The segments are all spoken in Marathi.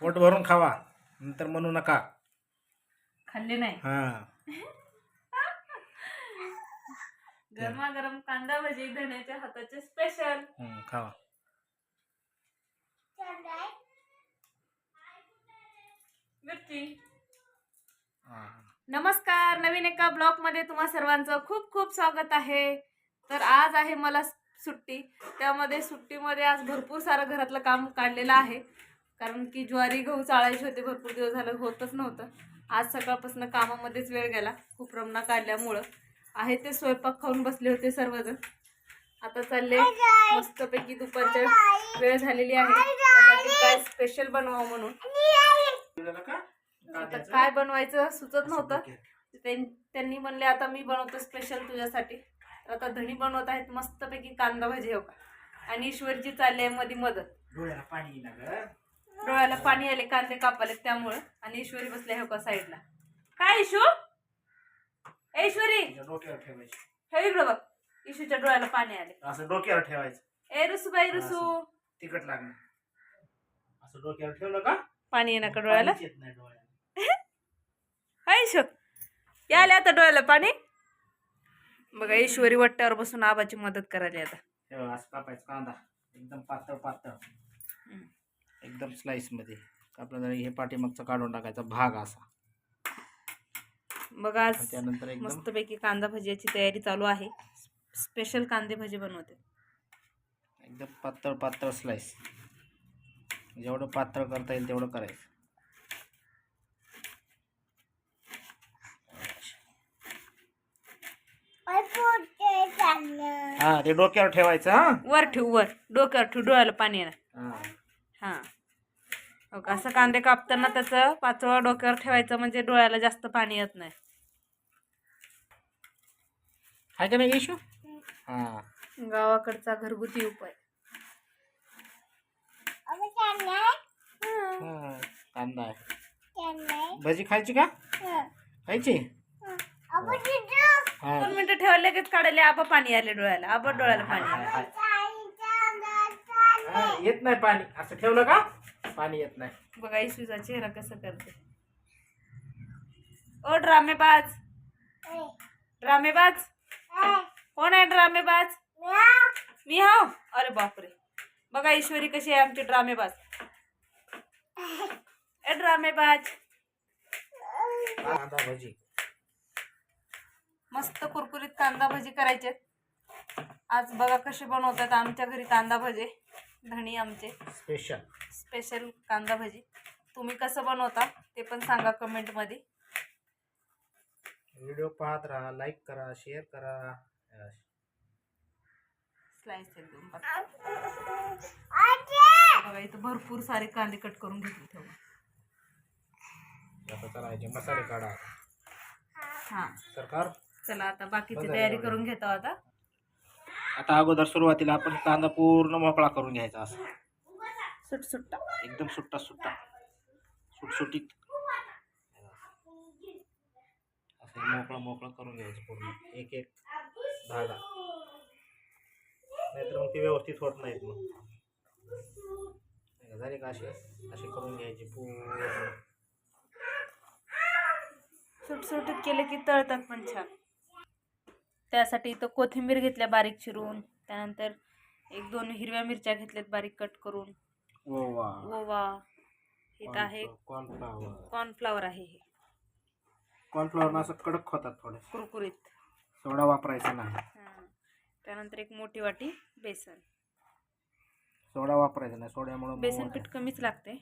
पोट भरून खावा. नंतर म्हणू नका. खाल्ले नाही. हा. गरमागरम कांदा भजी धण्याच्या हाताचे स्पेशल खावा. मिरची. हा. नमस्कार नवीन एका ब्लॉगमध्ये तुम्हा सर्वांचं खूप खूप स्वागत आहे. तर आज आहे मला सुट्टी. त्यामध्ये सुट्टीमध्ये आज भरपूर सारं घरातलं काम काढलेलं आहे. कारण की ज्वारी गहू चाळायचे होते भरपूर दिवस झालं होतच नव्हतं. आज सकाळपासून कामामध्येच वेळ गेला खूप रमणा काढल्यामुळं. आहे ते स्वयंपाक खाऊन बसले होते सर्वजण. आता चालले मस्तपैकी दुपारच्या वेळ झालेली आहे. काय स्पेशल बनवावं म्हणून? आता काय बनवायचं सुचत नव्हतं. त्यां- त्यांनी म्हणले आता मी बनवतो स्पेशल तुझ्यासाठी. तर आता धणी बनवत आहेत मस्तपैकी कांदा भाजी हो का? आणि ईश्वरची चालली आहे मध्ये मदत. डोळ्याला पाणी आले कांदे कापाले त्यामुळं. आणि ईश्वरी बसले हो का साईडला. काय इशू तिच्या डोक्यावर ठेवायची. हे इकडं बघ. इशूच्या डोळ्याला पाणी आले. असं डोक्यावर ठेवायचं. ए रुसूबाई रुसू तिकट लागणार असं डोक्यावर ठेवलं का? पाणी येणार का डोळ्याला? पाणीच येत नाही डोळ्याला. हाय ईशू. याले आता डोळ्याला पाणी? बघा ईश्वरी वट्ट्यावर बसून आबाची मदत करायला आता असं कापायचं कांदा. एकदम पातळ पातळ. एकदम स्लाइसमध्ये. कापला जरा हे पाठीमागचा काढून टाकायचा भाग असा. बघा आज त्यानंतर एकदम मस्तपैकी कांदा भजीची तयारी चालू आहे. स्पेशल कांदे भजी बनवते. एकदम पातळ पातळ स्लाइस जेवढं पातळ करता येईल तेवढं करायचं. हा ते डोक्यावर ठेवायचं हा? वर ठेव वर. डोक्यावर ठेव डोळ्याला पाणी येणार. हा. हां हो का असं कांदे कापताना त्याचं पाचवा डोक्यावर ठेवायचं म्हणजे डोळ्याला जास्त पाणी येत नाही. आहे का नाही इशू? हा. गावाकडचा घरगुती उपाय. हा, कांदा आहे. भजी खायची का? खायची? हा. दोन मिनिटं ठेवले लगेच काढले आबा पाणी आले डोळ्याला आबा डोळ्याला पाणी आले. हा, येत नाही पाणी. असं ठेवलं का? पाणी येत नाही. बघा इसूचा चेहरा कसं करते ओ ड्रामेबाज. ड्रामेबाज. कोण आहे ड्रामेबाज? मी हाव अरे बापरे. बघा ईश्वरी कशी आहे आमची ड्रामेबाज. ए ड्रामेबाज. कांदा भजी. मस्त कुरकुरीत कांदा भजी करायचे आज बघा कसे बनवतात आमच्या घरी कांदा भजे. धणी आमचे. स्पेशल स्पेशल कांदा भजी. तुम्ही कसं बनवता ते पण सांगा कमेंटमध्ये. व्हिडिओ पाहत राहा लाईक करा शेअर करा. स्लाइस एकदम. बघा इथं भरपूर सारे कांदे कट करून घेतले ठेवा. आता मसाले काढा. हां. सरकार? चला आता बाकीची तयारी. करून घेतो आता. आता अगोदर सुरुवातीला आपण कांदा पूर्ण मोकळा करून घ्यायचा असं. सुट सुट्टा. एकदम सुट्टा सुट्टा. सुटसुटीत. असं मोकळं मोकळं करून घ्यायचं पूर्ण. एक एक धागा. नाहीतर मग ते व्यवस्थित होत नाहीत मग. झाले का असे असे करून घ्यायचे पूर्ण. सुटसुटीत केले की तळतात पण छान. त्यासाठी इथं कोथिंबीर घेतल्या बारीक चिरून त्यानंतर एक दोन हिरव्या मिरच्या घेतल्यात बारीक कट करून. ओवा. इथं आहे कॉर्नफ्लावर कॉर्नफ्लावर आहे हे. कॉर्नफ्लावर असं कडक होतात थोडे. कुरकुरीत. सोडा वापरायचा नाही. हां. त्यानंतर एक मोठी वाटी बेसन. सोडा वापरायचा नाही. सोड्यामुळे बेसन. पीठ कमीच लागते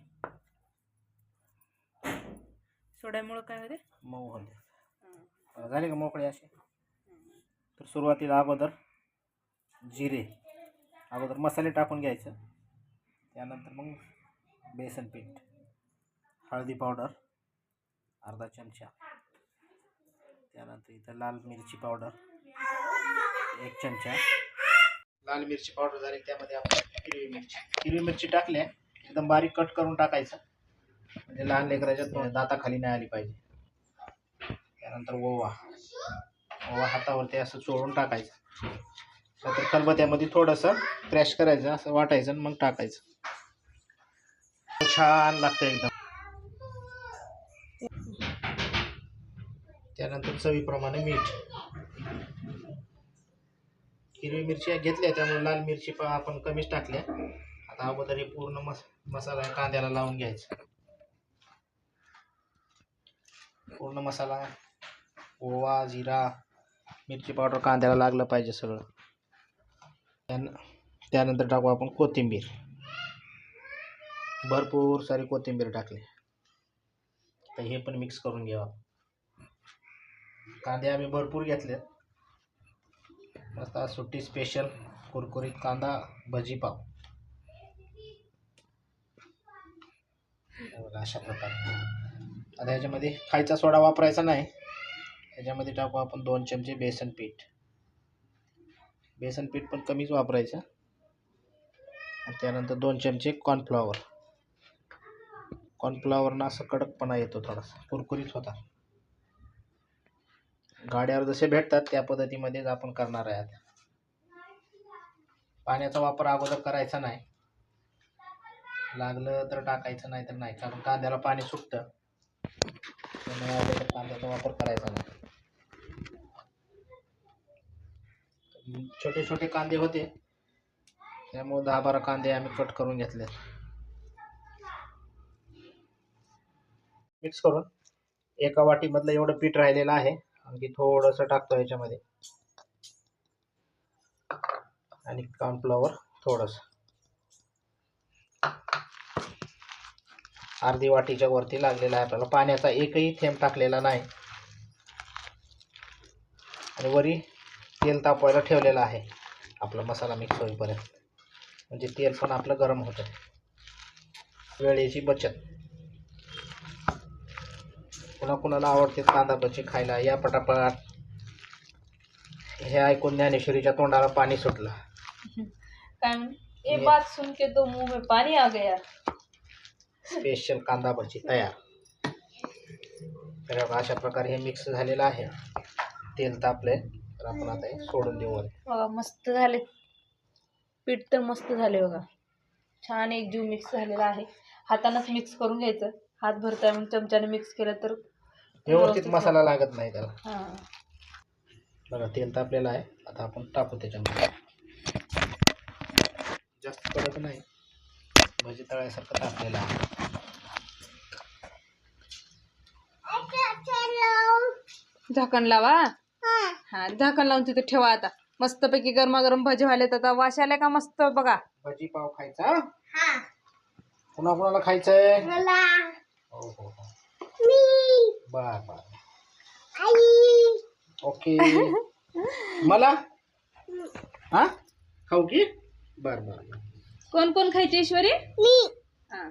सोड्यामुळं काय होते मऊ होते. झाले का मोकळे असे? तर सुरुवातीला अगोदर जिरे अगोदर मसाले टाकून घ्यायचं. त्यानंतर मग बेसन पीठ हळदी पावडर अर्धा चमचा. त्यानंतर इथं लाल मिरची पावडर एक चमचा. लाल मिरची पावडर झाली त्यामध्ये आपण हिरवी मिरची. हिरवी मिरची टाकल्या एकदम बारीक कट करून टाकायचं. म्हणजे लहान लेकराच्या दाताखाली नाही आली पाहिजे. त्यानंतर ओवा. व हातावरती असं चोळून टाकायचं. नंतर खलबत्यामध्ये थोडंसं क्रॅश करायचं असं वाटायचं आणि मग टाकायचं. छान लागतं एकदम. त्यानंतर चवीप्रमाणे मीठ. हिरवी मिरची घेतल्या त्यामुळे लाल मिरची पण आपण कमीच टाकल्या. आता अगोदर हे पूर्ण मस मसाला कांद्याला लावून घ्यायचा. पूर्ण मसाला ओवा जिरा मिरची पावडर कांद्याला लागलं पाहिजे सगळं. त्यान- त्यानंतर टाकू आपण कोथिंबीर. भरपूर सारी कोथिंबीर टाकली. तर हे पण मिक्स करून घ्यावा कांदे आम्ही भरपूर घेतलेत. मस्त सुट्टी स्पेशल कुरकुरीत कांदा भजीपाव अशा प्रकारे. आता ह्याच्यामध्ये खायचा सोडा वापरायचा नाही. ह्याच्यामध्ये टाकू आपण दोन चमचे बेसन पीठ. बेसन पीठ पण कमीच वापरायचं. आणि त्यानंतर दोन चमचे कॉर्नफ्लॉवर कॉर्नफ्लॉवरनं असं कडकपणा येतो थोडासा कुरकुरीत होता. गाड्यावर जसे भेटतात त्या पद्धतीमध्येच आपण करणार आहे आता. पाण्याचा वापर अगोदर करायचा नाही. लागलं तर टाकायचं नाही तर नाही. कारण कांद्याला पाणी सुटतं. त्यामुळे अगोदर कांद्याचा वापर करायचा नाही. छोटे छोटे कांदे होते. त्यामुळे दहा बारा कांदे आम्ही कट करून घेतले मिक्स करून एका वाटीमधलं एवढं पीठ राहिलेलं आहे. आणखी थोडंसं टाकतो याच्यामध्ये. आणि कॉर्नफ्लॉवर थोडंसं. अर्धी वाटीच्या वरती लागलेला आहे आपल्याला. पाण्याचा एकही थेंब टाकलेला नाही. आणि वरी तेल तापवायला ठेवलेलं आहे. आपला मसाला मिक्स होईपर्यंत. म्हणजे तेल पण आपलं गरम होतं. वेळेची बचत. कुणा कुणाला आवडते कांदा भजी खायला या पटापट हे ऐकून ज्ञानेश्वरीच्या तोंडाला पाणी सुटलं. काय म्हण ये बात सुन के तो मुँह में पानी आ गया. स्पेशल कांदा भजी तयार. तर अशा प्रकारे हे मिक्स झालेलं आहे. तेल तापले आपण आता हे सोडून देऊ. बघा मस्त झाले. पीठ तर मस्त झाले बघा. छान एक जीव मिक्स झालेला आहे. हातानंच मिक्स करून घ्यायचं. हात भरता मग चमच्याने मिक्स केलं तर व्यवस्थित मसाला लागत नाही त्याला. हां. बघा तेल तापलेलं आहे. आता आपण टाकू त्याच्यामध्ये. जास्त कडक नाही. भजी तळ्यासारखं तापलेलं आहे. झाकण लावा. हा झाकण लावून तिथे ठेवा आता. मस्तपैकी गरमागरम भजी व्हायलेत आता वाश आल्या का मस्त बघा. भजी पाव खायचा कुणा कुणाला खायचंय? हो हो हो. बर बर. ओके. मला? हा? खाऊ की? बर बर बर. कोण कोण खायचे ईश्वरी हा.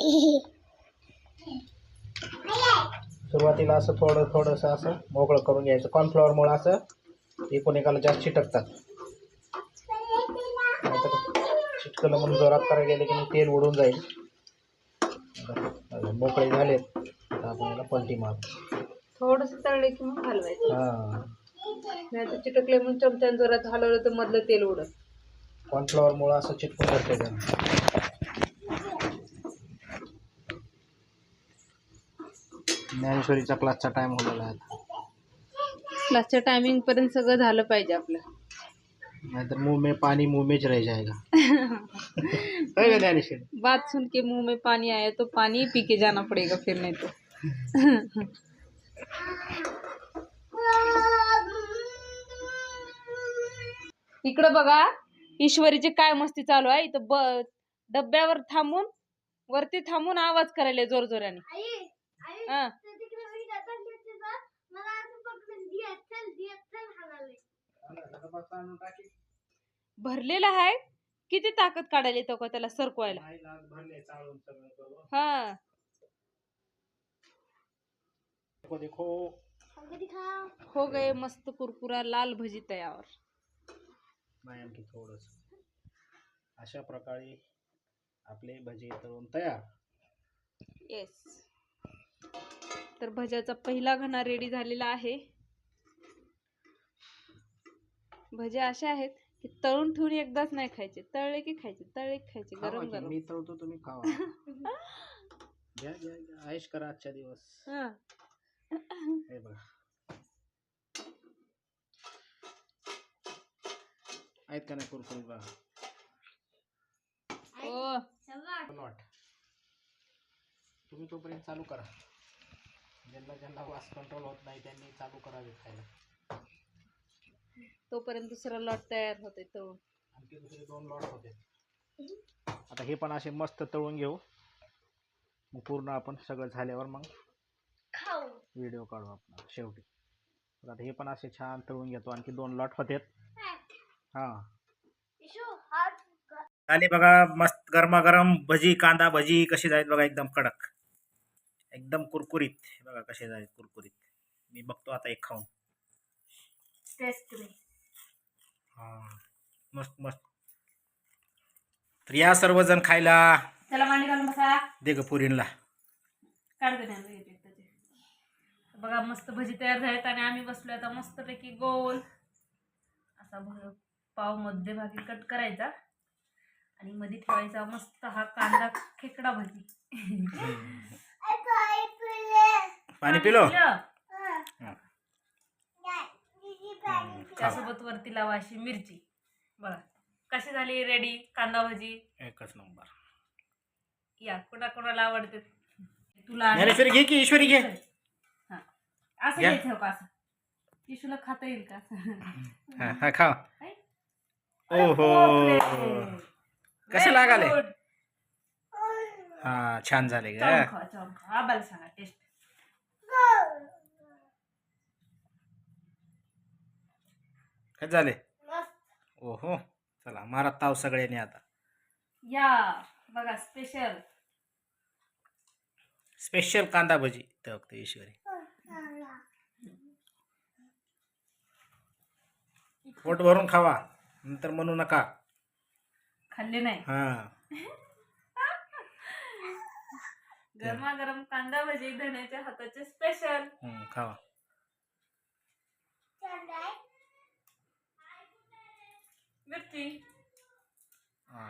सुरुवातीला असं थोडं थोडंसं असं मोकळं करून घ्यायचं. कॉर्नफ्लॉवरमुळं असं एकूण एकाला जास्त चिटकतात. चिटकलं म्हणून जोरात करायला गेले की मग तेल उडून जाईल. मोकळे झालेत. आता आपण याला पलटी मारू. थोडस तळले की मग हलवायचं. हां. नाही तर चिटकले म्हणून चमच्याने जोरात हलवलं तर मधलं तेल उडत. कॉर्नफ्लॉवरमुळं असं चिटकून जाते ज्ञानेश्वरीचा क्लासचा टाइम झालेला आहे. क्लासच्या टायमिंग पर्यंत सगळं झालं पाहिजे आपलं. नाहीतर मुंह में पानी मुंह में ज रह जाएगा है का ज्ञानेश्वरी? बात सुन के मुंह में पानी आया तो पानी ही पी के जाना पड़ेगा फिर नहीं तो. इकडं बघा ईश्वरीची काय मस्ती चालू आहे? इथं ब डब्यावर थांबून वरती थांबून आवाज करायला भरलेला आहे किती ताकद काढायला येतो का त्याला सरकवायला? हा. देखो. देखो हो गए मस्त कुरकुरा लाल भजी तयार नाही आणखी थोडंस. अशा प्रकारे आपले भजे तळून तयार. येस तर भज्याचा पहिला घणा रेडी झालेला आहे. भज्या अशा आहेत की तळून ठेवून एकदाच नाही खायचे. तळले की खायचे तळले की खायचे गरम गरम. मी तळतो तुम्ही खावा. घ्या घ्या घ्या. आयुष करा आजच्या दिवस. हा. हे बघा. आहेत का नाही कुरकुरीत बघा? ओ. नॉट. तुम्ही तोपर्यंत चालू करा. ज्यांना ज्यांना वास कंट्रोल होत नाही त्यांनी चालू करावे खायला. तोपर्यंत दुसरा लॉट तयार होते तळून आणखी दुसरे दोन लॉट होते. आता हे पण असे मस्त तळून घेऊ. मग पूर्ण आपण सगळं झाल्यावर मग व्हिडिओ काढू आपण. शेवटी. तर आता हे पण असे छान तळून घेतो. आणखी दोन लॉट होतात. हां. बघा मस्त गरमागरम भजी कांदा भजी कशी जाईल बघा एकदम कडक. एकदम कुरकुरीत. हे बघा कसे जाईल कुरकुरीत. मी बघतो आता एक खाऊन. टेस्ट मस्त मस्त. तर या सर्वजण खायला. त्याला मांडी घालून बसा. दे ग एक एक त्याचे. बघा मस्त भजी तयार झाल्यात आणि आम्ही बसलो आता मस्तपैकी गोल. असा भ- पाव मध्यभागी कट करायचा. आणि मध्ये ठेवायचा मस्त हा कांदा खेकडा भजी. पाणी पिलो? पिलं? त्यासोबत वरती लावा अशी मिरची. बघा कशी झाली रेडी कांदा भजी? एकच नंबर. या कोणा कोणाला आवडते? तुला ज्ञानेश्वरी घे की ईश्वरी घे. हा. असं घ्या. घ्यायचं का असं? टिशूला खाता येईल का? असं हा हा खा? ओहो. कसं लागाले? हा छान झाले ग. चावून खा. आबाला सांगा टेस्ट काय झाले? ओहो चला मारा ताव सगळ्यांनी आता. या बघा स्पेशल स्पेशल कांदा भजी. ते बघते ईश्वरी. पोट भरून खावा नंतर म्हणू नका. खाल्ले नाही? हा. गरमागरम कांदा भजी धण्याच्या हाताचे स्पेशल खावा. हा.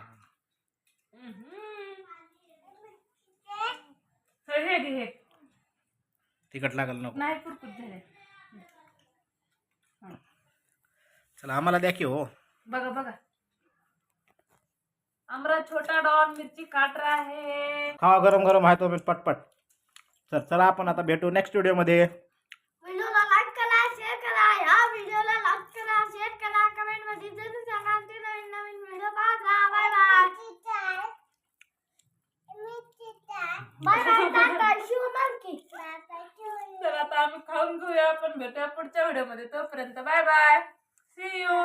हे घे, तिखट लागल नको. नाही कुरकुत झाले. चला आम्हाला द्या की हो. बघा बघा. आमरा छोटा डॉन मिरची काट रहा है गरम गरम आहे तो पटपट. तर चला आपण आता भेटू नेक्स्ट व्हिडिओमध्ये व्हिडिओला लाईक करा शेअर करा ह्या व्हिडिओला लाईक करा शेअर करा कमेंटमध्ये जरूर सांगा ते नवीन नवीन व्हिडिओ पाहता bye bye bye bye tata Shiv नक्की तर आता आम्ही खाऊन घेऊया आपण भेटूया पुढच्या व्हिडिओमध्ये. तोपर्यंत बाय बाय. C you